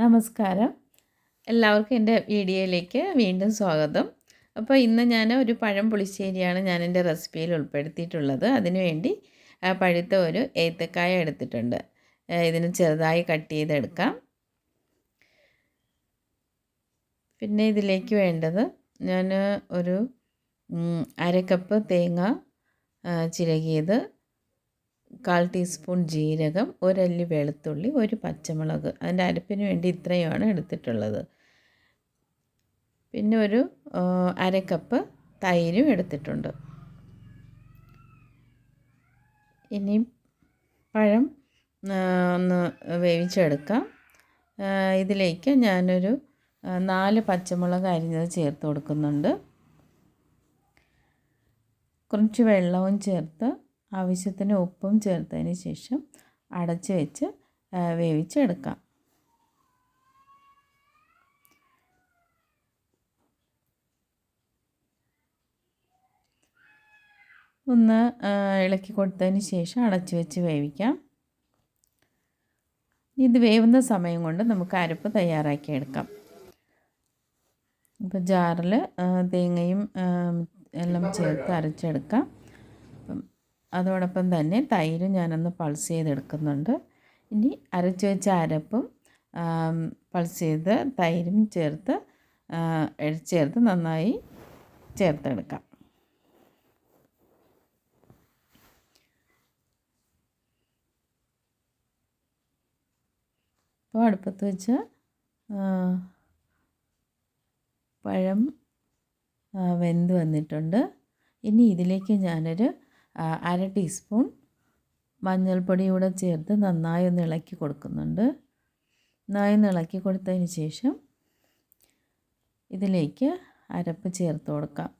നമസ്കാരം. എല്ലാവർക്കും എന്റെ വീഡിയോയിലേക്ക് വീണ്ടും സ്വാഗതം. അപ്പോൾ ഇന്ന് ഞാൻ ഒരു പഴം പുളിശ്ശേരിയാണ് ഞാൻ എന്റെ റെസിപ്പിയിൽ ഉൾപ്പെടുത്തിയിട്ടുള്ളത്. അതിനുവേണ്ടി പഴുത്ത ഒരു ഏത്തക്കായ എടുത്തിട്ടുണ്ട്. ഇതിന് ചെറുതായി കട്ട് ചെയ്തെടുക്കാം. പിന്നെ ഇതിലേക്ക് വേണ്ടത് ഞാൻ ഒരു അര കപ്പ് തേങ്ങ ചിരകിയത് കാൽ ടീസ്പൂൺ ജീരകം ഒരല്ലി വെളുത്തുള്ളി ഒരു പച്ചമുളക്. അതിന്റെ അരപ്പിന് വേണ്ടി ഇത്രയുമാണ് എടുത്തിട്ടുള്ളത്. പിന്നെ ഒരു അരക്കപ്പ് അര കപ്പ് തൈരും എടുത്തിട്ടുണ്ട്. ഇനി പഴം ഒന്ന് വേവിച്ചെടുക്കാം. ഇതിലേക്ക് ഞാനൊരു നാല് പച്ചമുളക് അരിഞ്ഞത് ചേർത്ത് കൊടുക്കുന്നുണ്ട്. കുറച്ച് വെള്ളവും ചേർത്ത് ആവശ്യത്തിന് ഉപ്പും ചേർത്തതിന് ശേഷം അടച്ച് വെച്ച് വേവിച്ചെടുക്കാം. ഒന്ന് ഇളക്കി കൊടുത്തതിന് ശേഷം അടച്ചു വെച്ച് വേവിക്കാം. ഇത് വേവുന്ന സമയം കൊണ്ട് നമുക്ക് അരപ്പ് തയ്യാറാക്കി എടുക്കാം. ഇപ്പോൾ ജാറിൽ തേങ്ങയും എല്ലാം ചേർത്ത് അരച്ചെടുക്കാം. അതോടൊപ്പം തന്നെ തൈരും ഞാനൊന്ന് പൾസ് ചെയ്തെടുക്കുന്നുണ്ട്. ഇനി അരച്ചു വെച്ച അരപ്പും പൾസ് ചെയ്ത് തൈരും ചേർത്ത് ചേർത്ത് നന്നായി ചേർത്തെടുക്കാം. അപ്പോൾ അടുപ്പത്ത് വെച്ച് പഴം വെന്ത് വന്നിട്ടുണ്ട്. ഇനി ഇതിലേക്ക് ഞാനൊരു അര ടീസ്പൂൺ മഞ്ഞൾപ്പൊടി കൂടെ ചേർത്ത് നന്നായി ഒന്ന് ഇളക്കി കൊടുക്കുന്നുണ്ട്. നന്നായി ഒന്ന് ഇളക്കി കൊടുത്തതിന് ശേഷം ഇതിലേക്ക് അരപ്പ് ചേർത്ത് കൊടുക്കാം.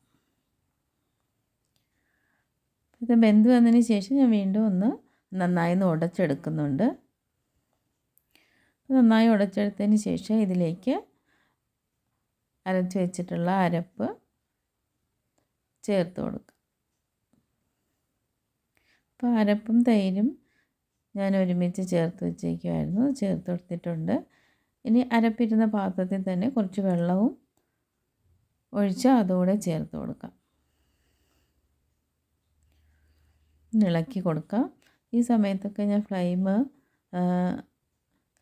ഇത് വെന്ത് വന്നതിന് ശേഷം ഞാൻ വീണ്ടും ഒന്ന് നന്നായി ഒന്ന് ഉടച്ചെടുക്കുന്നുണ്ട്. നന്നായി ഉടച്ചെടുത്തതിന് ശേഷം ഇതിലേക്ക് അരച്ച് വെച്ചിട്ടുള്ള അരപ്പ് ചേർത്ത് കൊടുക്കുക അരപ്പും തൈരും ഞാൻ ഒരുമിച്ച് ചേർത്ത് വെച്ചേക്കുമായിരുന്നു ചേർത്ത് കൊടുത്തിട്ടുണ്ട്. ഇനി അരപ്പിരുന്ന പാത്രത്തിൽ തന്നെ കുറച്ച് വെള്ളവും ഒഴിച്ച് അതുകൂടെ ചേർത്ത് കൊടുക്കാം. ഇളക്കി കൊടുക്കാം. ഈ സമയത്തൊക്കെ ഞാൻ ഫ്ലെയിം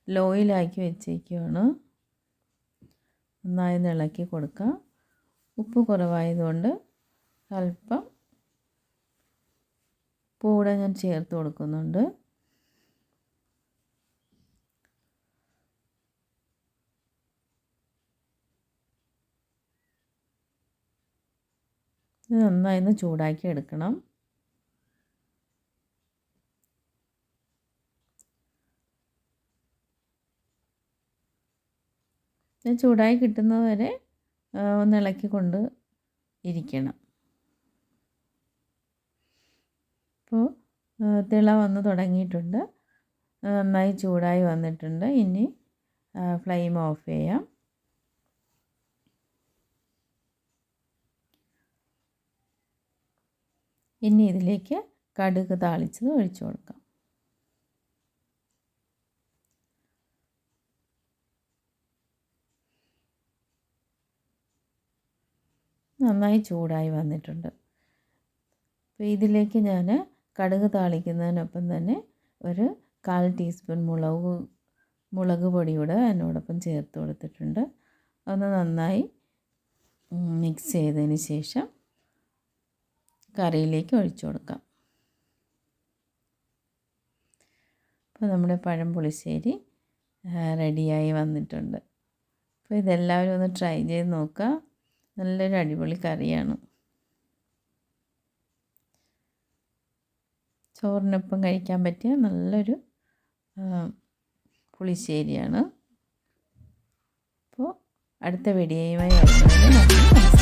ലോയിലാക്കി വെച്ചേക്കുവാണ്. നന്നായി ഇളക്കി കൊടുക്കാം. ഉപ്പ് കുറവായതുകൊണ്ട് അല്പം കൂടെ ഞാൻ ചേർത്ത് കൊടുക്കുന്നുണ്ട്. ഇത് നന്നായി ഒന്ന് ചൂടാക്കി എടുക്കണം. ചൂടായി കിട്ടുന്നത് വരെ ഇളക്കി ഒന്ന് ഇളക്കിക്കൊണ്ട് ഇരിക്കണം. ഇപ്പോൾ തിള വന്ന് തുടങ്ങിയിട്ടുണ്ട്. നന്നായി ചൂടായി വന്നിട്ടുണ്ട്. ഇനി ഫ്ലെയിം ഓഫ് ചെയ്യാം. ഇനി ഇതിലേക്ക് കടുക് താളിച്ചത് ഒഴിച്ചു കൊടുക്കാം. നന്നായി ചൂടായി വന്നിട്ടുണ്ട്. അപ്പോൾ ഇതിലേക്ക് ഞാൻ കടുക് താളിക്കുന്നതിനൊപ്പം തന്നെ ഒരു കാൽ ടീസ്പൂൺ മുളക് മുളക് പൊടിയൂടെ അതിനോടൊപ്പം ചേർത്ത് കൊടുത്തിട്ടുണ്ട്. ഒന്ന് നന്നായി മിക്സ് ചെയ്തതിന് ശേഷം കറിയിലേക്ക് ഒഴിച്ചു കൊടുക്കാം. അപ്പോൾ നമ്മുടെ പഴം പുളിശ്ശേരി റെഡിയായി വന്നിട്ടുണ്ട്. അപ്പോൾ ഇതെല്ലാവരും ഒന്ന് ട്രൈ ചെയ്ത് നോക്കുക. നല്ലൊരു അടിപൊളി കറിയാണ്. ചോറിനൊപ്പം കഴിക്കാൻ പറ്റിയ നല്ലൊരു പുളിശ്ശേരിയാണ്. അപ്പോൾ അടുത്ത വീഡിയോയുമായി വരുന്നത് നന്ദി നമസ്കാരം.